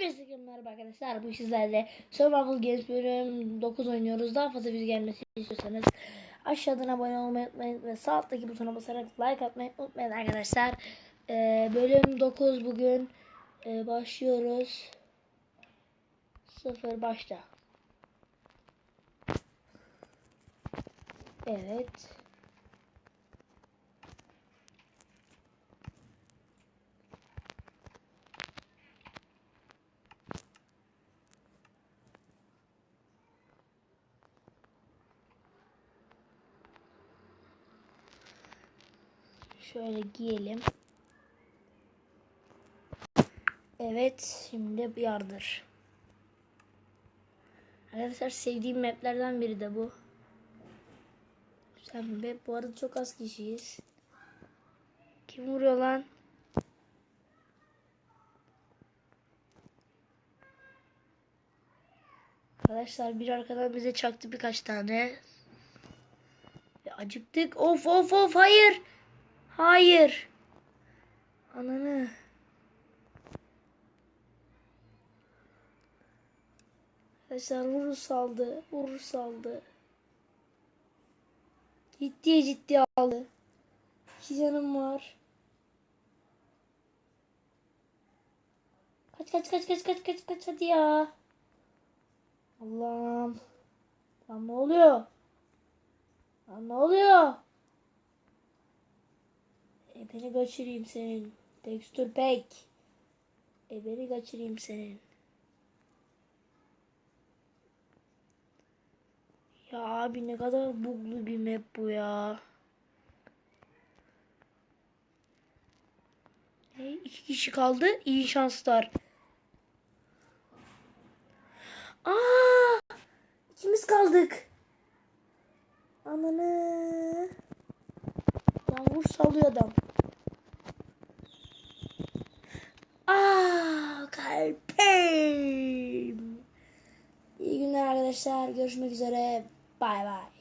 Hepinize merhaba arkadaşlar. Bu sizlerle Survival Games bölüm 9 oynuyoruz. Daha fazla video gelmesi istiyorsanız aşağıdan abone olmayı unutmayın ve sağ alttaki butona basarak like atmayı unutmayın arkadaşlar. Ee, bölüm 9 bugün Ee, başlıyoruz. Sıfır başla. Evet. Şöyle giyelim. Evet, şimdi yardır. Arkadaşlar sevdiğim maplerden biri de bu. Güzel map. Bu arada çok az kişiyiz. Kim vuruyor lan? Arkadaşlar bir arkadan bize çaktı birkaç tane. Ve acıktık. Of of of hayır. Hayır. Ananı. Arkadaşlar vurur saldı. Vurur saldı. Ciddi ciddi aldı. İki canım var. Kaç kaç kaç kaç kaç kaç kaç hadi ya. Allah'ım. Lan ne oluyor? Lan ne oluyor? E beni kaçırayım senin. Texture pack. E beni kaçırayım senin. Ya abi ne kadar buglu bir map bu ya. E, iki kişi kaldı. İyi şanslar. Aa! İkimiz kaldık. Ananı. Lan vur sallıyor adam. Aa, kalpim. İyi günler arkadaşlar. Görüşmek üzere. Bay bay.